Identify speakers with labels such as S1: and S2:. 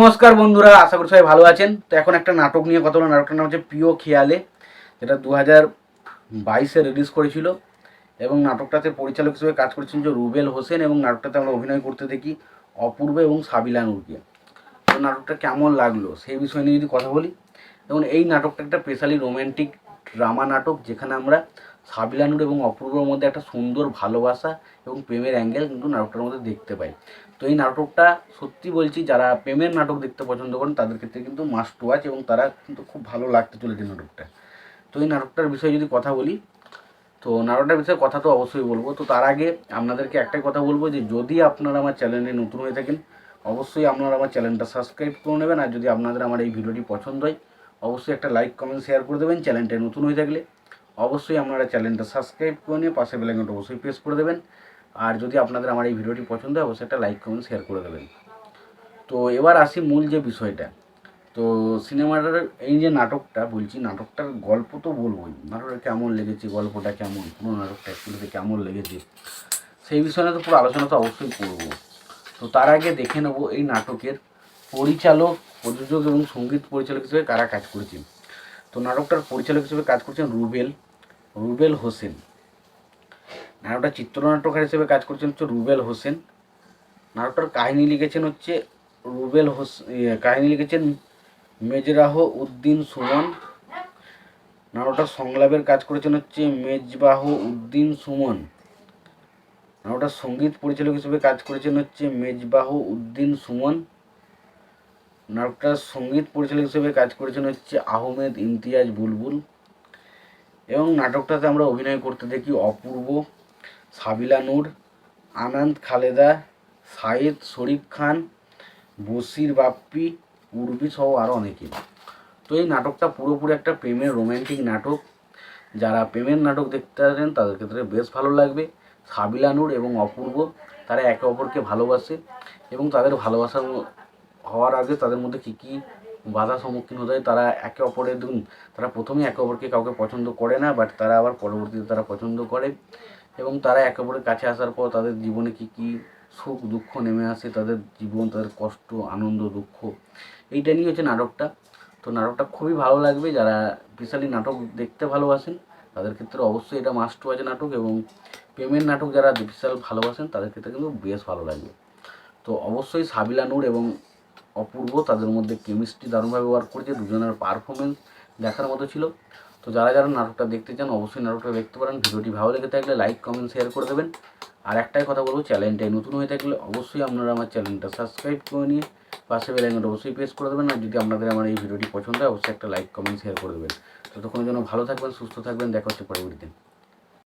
S1: নমস্কার বন্ধুরা, আশা করি সবাই ভালো আছেন। তো এখন একটা নাটক নিয়ে কথা বলব। নাটকটার নাম হচ্ছে প্রিয় খেয়ালে, যেটা দু হাজার বাইশে রিলিজ করেছিল। এবং নাটকটাতে পরিচালক হিসেবে কাজ করেছেন যে রুবেল হোসেন এবং নাটকটাতে আমরা অভিনয় করতে দেখি অপূর্ব এবং সাবিলা নূরকে। তো নাটকটা কেমন লাগল? সেই বিষয় নিয়ে যদি কথা বলি। এবং এই নাটকটা একটা স্পেশালি রোম্যান্টিক ড্রামা নাটক, যেখানে আমরা সাবিলা নূর এবং অপূর্বর মধ্যে একটা সুন্দর ভালোবাসা এবং প্রেমের অ্যাঙ্গেল কিন্তু নাটকটার মধ্যে দেখতে পাই। তো এই নাটকটা সত্যি বলছি, যারা প্রেমের নাটক দেখতে পছন্দ করেন, তাদের ক্ষেত্রে কিন্তু মাস্ট ওয়াচ এবং তারা কিন্তু খুব ভালো লাগতে চলেছে নাটকটা। তো এই নাটকটার বিষয়ে যদি কথা বলি, তো নাটকটার বিষয়ে কথা তো অবশ্যই বলব। তো তার আগে আপনাদেরকে একটাই কথা বলব যে, যদি আপনারা আমার চ্যানেলে নতুন হয়ে থাকেন, অবশ্যই আপনারা আমার চ্যানেলটা সাবস্ক্রাইব করে নেবেন। আর যদি আপনাদের আমার এই ভিডিওটি পছন্দ হয়, অবশ্যই একটা লাইক কমেন্ট শেয়ার করে দেবেন। চ্যানেলটা নতুন হয়ে থাকলে অবশ্যই আপনারা চ্যানেলটা সাবস্ক্রাইব করে নিয়ে পাশে বেলাইকনটা অবশ্যই প্রেস করে দেবেন। আর যদি আপনাদের আমার এই ভিডিওটি পছন্দ হয়, অবশ্যই একটা লাইক কমেন্ট শেয়ার করে দেবেন। তো এবার আসি মূল যে বিষয়টা। তো সিনেমাটার এই যে নাটকটা বলছি, নাটকটার গল্প তো বলবোই। নাটকটা কেমন লেগেছে, গল্পটা কেমন? পুরো নাটকটা অ্যাকচুয়ালিতে কেমন লেগেছে? সেই বিষয়ে তো পুরো আলোচনা তো অবশ্যই করব। তো তার আগে দেখে নেব এই নাটকের পরিচালক, প্রযোজক এবং সংগীত পরিচালক হিসেবে কারা কাজ করেছে তো নাটকটার পরিচালক হিসেবে কাজ করছেন রুবেল রুবেল হোসেন। নাটকটা চিত্রনাট্যকার হিসেবে কাজ করছেন হচ্ছে রুবেল হোসেন। নাটকটার কাহিনী লিখেছেন হচ্ছে রুবেল হোস ইয়ে, কাহিনী লিখেছেন মেজরাহ উদ্দিন সুমন। নাটকটার সংলাপের কাজ করেছেন হচ্ছে মেজবাহ উদ্দিন সুমন। নাটকটার সংগীত পরিচালক হিসেবে কাজ করেছেন হচ্ছে মেজবাহ উদ্দিন সুমন। নাটকটার সংগীত পরিচালক হিসেবে কাজ করেছেন হচ্ছে আহমেদ ইমতিয়াজ বুলবুল। এবং নাটকটাতে আমরা অভিনয় করতে দেখি অপূর্ব, সাবিলা নূর, আনন্দ খালেদা, সাইদ শরীফ খান, বসির বাপ্পি, উর্বি সহ আরও অনেকে। তো এই নাটকটা পুরোপুরি একটা প্রেমের রোমান্টিক নাটক। যারা প্রেমের নাটক দেখতে আসেন, তাদের ক্ষেত্রে বেশ ভালো লাগবে। সাবিলা নূর এবং অপূর্ব, তারা একে অপরকে ভালোবাসে এবং তাদের ভালোবাসা হওয়ার আগে তাদের মধ্যে কী কী বাধা সম্মুখীন হতে হয়, তারা একে অপরের ধরুন তারা প্রথমেই একে অপরকে কাউকে পছন্দ করে না বাট তারা আবার পরবর্তীতে তারা পছন্দ করে এবং তারা একে অপরের কাছে আসার পর তাদের জীবনে কী কী সুখ, দুঃখ নেমে আসে, তাদের জীবন, তাদের কষ্ট, আনন্দ, দুঃখ, এইটা নিয়ে হচ্ছে নাটকটা। তো নাটকটা খুবই ভালো লাগবে, যারা স্পেশালি নাটক দেখতে ভালোবাসেন, তাদের ক্ষেত্রে অবশ্যই এটা মাস্ট ওয়াচ নাটক এবং প্রেমের নাটক যারা বিশাল ভালোবাসেন, তাদের ক্ষেত্রে কিন্তু বেশ ভালো লাগবে। তো অবশ্যই সাবিলা নূর এবং অপূর্ব, তাদের মধ্যে কেমিস্ট্রি দারুণভাবে ওয়ার্ক করেছে, দুজনের পারফরমেন্স দেখার মতো ছিল। তো যারা যারা নাটকটা দেখতে চান, অবশ্যই নাটকটা দেখতে পারেন। ভিডিওটি ভালো লেগে থাকলে লাইক কমেন্ট শেয়ার করে দেবেন। আর একটাই কথা বলব চ্যানেলটাই নতুন হয়ে থাকলে অবশ্যই আপনারা আমার চ্যানেলটা সাবস্ক্রাইব করে নিয়ে পাশে বেলাইনটা অবশ্যই প্রেস করে দেবেন। আর যদি আপনাদের আমার এই ভিডিওটি পছন্দ হয়, অবশ্যই একটা লাইক কমেন্ট শেয়ার করে দেবেন। ততক্ষণের জন্য ভালো থাকবেন, সুস্থ থাকবেন। দেখা হচ্ছে পরবর্তী